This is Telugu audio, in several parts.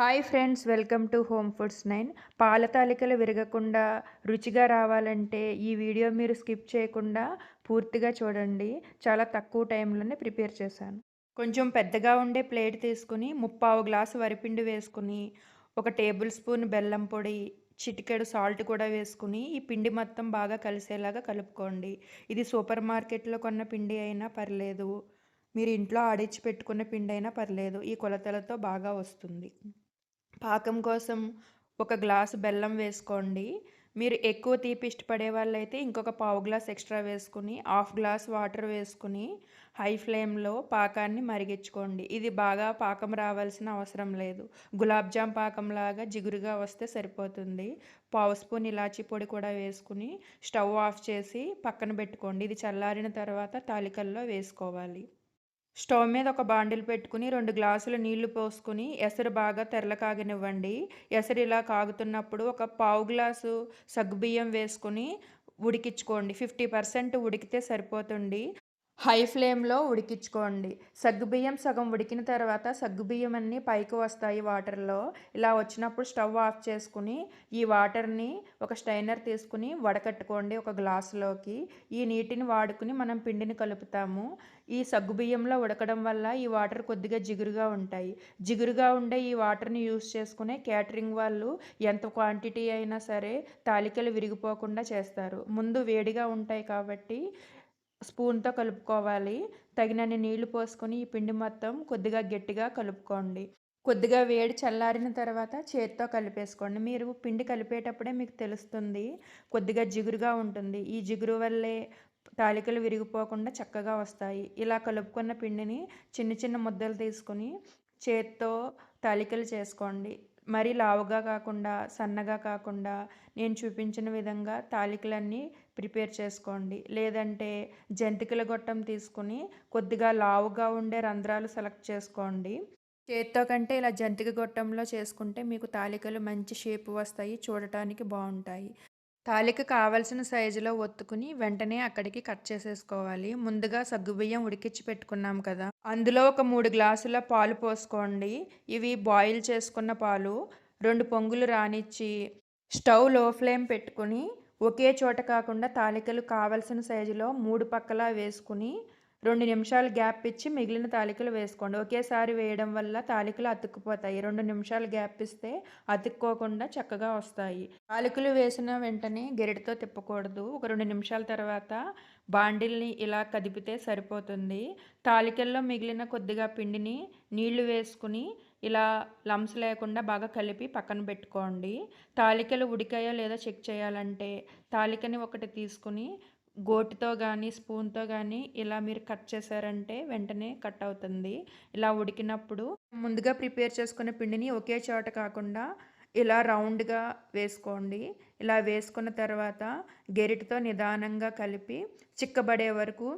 Hi friends welcome to home foods nine పాల తాలికలు విరగకుండా రుచిగా రావాలంటే ఈ వీడియో మీరు స్కిప్ చేయకుండా పూర్తిగా చూడండి. చాలా తక్కువ టైంలోనే ప్రిపేర్ చేశాను. కొంచెం పెద్దగా ఉండే ప్లేట్ తీసుకుని ముప్పావు గ్లాసు వరిపిండి వేసుకుని ఒక టేబుల్ స్పూన్ బెల్లం పొడి చిటికెడు సాల్ట్ కూడా వేసుకుని ఈ పిండి మొత్తం బాగా కలిసేలాగా కలుపుకోండి. ఇది సూపర్ మార్కెట్లో కొన్న పిండి అయినా పర్లేదు. మీరు ఇంట్లో ఆడించి పెట్టుకున్న పిండి అయినా పర్లేదు. ఈ కొలతలతో బాగా వస్తుంది. పాకం కోసం ఒక గ్లాసు బెల్లం వేసుకోండి. మీరు ఎక్కువ తీపి ఇష్టపడే వాళ్ళైతే ఇంకొక పావు గ్లాస్ ఎక్స్ట్రా వేసుకుని హాఫ్ గ్లాస్ వాటర్ వేసుకుని హై ఫ్లేమ్లో పాకాన్ని మరిగించుకోండి. ఇది బాగా పాకం రావాల్సిన అవసరం లేదు. గులాబ్ జామ్ పాకంలాగా జిగురుగా వస్తే సరిపోతుంది. పావు స్పూన్ ఇలాచీ పొడి కూడా వేసుకుని స్టవ్ ఆఫ్ చేసి పక్కన పెట్టుకోండి. ఇది చల్లారిన తర్వాత తాలికల్లో వేసుకోవాలి. స్టవ్ మీద ఒక బాండిల్ పెట్టుకుని రెండు గ్లాసుల నీళ్ళు పోసుకుని ఎసరు బాగా తెరల కాగనివ్వండి. ఎసరు ఇలా కాగుతున్నప్పుడు ఒక పావు గ్లాసు సగ్గుబియ్యం వేసుకుని ఉడికించుకోండి. ఫిఫ్టీ పర్సెంట్ ఉడికితే సరిపోతుంది. హై ఫ్లేమ్లో ఉడికించుకోండి. సగ్గుబియ్యం సగం ఉడికిన తర్వాత సగ్గుబియ్యం అన్నీ పైకి వస్తాయి వాటర్లో. ఇలా వచ్చినప్పుడు స్టవ్ ఆఫ్ చేసుకుని ఈ వాటర్ని ఒక స్టైనర్ తీసుకుని వడకట్టుకోండి ఒక గ్లాసులోకి. ఈ నీటిని వాడుకుని మనం పిండిని కలుపుతాము. ఈ సగ్గుబియ్యంలో ఉడకడం వల్ల ఈ వాటర్ కొద్దిగా జిగురుగా ఉంటాయి. జిగురుగా ఉండే ఈ వాటర్ని యూస్ చేసుకునే క్యాటరింగ్ వాళ్ళు ఎంత క్వాంటిటీ అయినా సరే తాలికలు విరిగిపోకుండా చేస్తారు. ముందు వేడిగా ఉంటాయి కాబట్టి స్పూన్తో కలుపుకోవాలి. తగినన్ని నీళ్ళు పోసుకొని ఈ పిండి మొత్తం కొద్దిగా గట్టిగా కలుపుకోండి. కొద్దిగా వేడి చల్లారిన తర్వాత చేత్తో కలిపేసుకోండి. మీరు పిండి కలిపేటప్పుడే మీకు తెలుస్తుంది కొద్దిగా జిగురుగా ఉంటుంది. ఈ జిగురు వల్లే తాలికలు విరిగిపోకుండా చక్కగా వస్తాయి. ఇలా కలుపుకున్న పిండిని చిన్న చిన్న ముద్దలు తీసుకుని చేత్తో తాలికలు చేసుకోండి. మరీ లావుగా కాకుండా సన్నగా కాకుండా నేను చూపించిన విధంగా తాలికలన్నీ ప్రిపేర్ చేసుకోండి. లేదంటే జంతికల గొట్టం తీసుకుని కొద్దిగా లావుగా ఉండే రంధ్రాలు సెలెక్ట్ చేసుకోండి. చేత్తో కంటే ఇలా జంతిక గొట్టంలో చేసుకుంటే మీకు తాలికలు మంచి షేప్ వస్తాయి చూడటానికి బాగుంటాయి. తాలిక కావలసిన సైజులో ఒత్తుకుని వెంటనే అక్కడికి కట్ చేసేసుకోవాలి. ముందుగా సగ్గుబియ్యం ఉడికించి పెట్టుకున్నాం కదా అందులో ఒక మూడు గ్లాసుల పాలు పోసుకోండి. ఇవి బాయిల్ చేసుకున్న పాలు రెండు పొంగులు రానిచ్చి స్టవ్లో ఫ్లేమ్ పెట్టుకుని ఒకే చోట కాకుండా తాలికలు కావలసిన సైజులో మూడు పక్కలా వేసుకుని రెండు నిమిషాలు గ్యాప్ ఇచ్చి మిగిలిన తాలికలు వేసుకోండి. ఒకేసారి వేయడం వల్ల తాలికలు అతుక్కుపోతాయి. రెండు నిమిషాలు గ్యాప్ ఇస్తే అతుక్కోకుండా చక్కగా వస్తాయి. తాలికలు వేసిన వెంటనే గెరిటితో తిప్పకూడదు. ఒక రెండు నిమిషాల తర్వాత బాండిల్ని ఇలా కదిపితే సరిపోతుంది. తాలికల్లో మిగిలిన కొద్దిగా పిండిని నీళ్ళు వేసుకుని ఇలా లమ్స్ లేకుండా బాగా కలిపి పక్కన పెట్టుకోండి. తాలికలు ఉడికాయో లేదో చెక్ చేయాలంటే తాలికని ఒకటి తీసుకుని గోటితో కానీ స్పూన్తో కానీ ఇలా మీరు కట్ చేశారంటే వెంటనే కట్ అవుతుంది. ఇలా ఉడికినప్పుడు ముందుగా ప్రిపేర్ చేసుకున్న పిండిని ఒకే చోట కాకుండా ఇలా రౌండ్గా వేసుకోండి. ఇలా వేసుకున్న తర్వాత గెరిటితో నిదానంగా కలిపి చిక్కబడే వరకు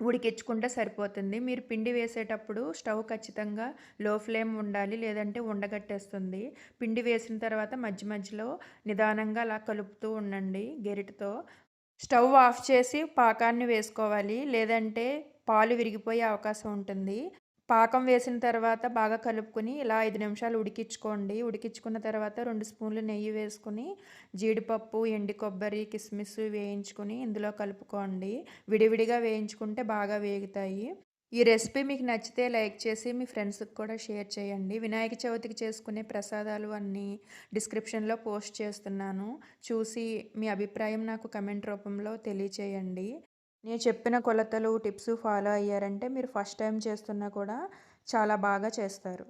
ఉడికించుకుంటే సరిపోతుంది. మీరు పిండి వేసేటప్పుడు స్టవ్ ఖచ్చితంగా లో ఫ్లేమ్ ఉండాలి లేదంటే ఉండగట్టేస్తుంది. పిండి వేసిన తర్వాత మధ్య మధ్యలో నిదానంగా అలా కలుపుతూ ఉండండి గెరిటితో. స్టవ్ ఆఫ్ చేసి పాకాన్ని వేసుకోవాలి లేదంటే పాలు విరిగిపోయే అవకాశం ఉంటుంది. పాకం వేసిన తర్వాత బాగా కలుపుకొని ఇలా ఐదు నిమిషాలు ఉడికించుకోండి. ఉడికించుకున్న తర్వాత రెండు స్పూన్లు నెయ్యి వేసుకుని జీడిపప్పు ఎండి కొబ్బరి కిస్మిస్ వేయించుకుని ఇందులో కలుపుకోండి. విడివిడిగా వేయించుకుంటే బాగా వేగుతాయి. ఈ రెసిపీ మీకు నచ్చితే లైక్ చేసి మీ ఫ్రెండ్స్కి కూడా షేర్ చేయండి. వినాయక చవితికి చేసుకునే ప్రసాదాలు అన్నీ డిస్క్రిప్షన్లో పోస్ట్ చేస్తున్నాను. చూసి మీ అభిప్రాయం నాకు కమెంట్ రూపంలో తెలియచేయండి. నేను చెప్పిన కొలతలు టిప్స్ ఫాలో అయ్యారంటే మీరు ఫస్ట్ టైం చేస్తున్నా కూడా చాలా బాగా చేస్తారు.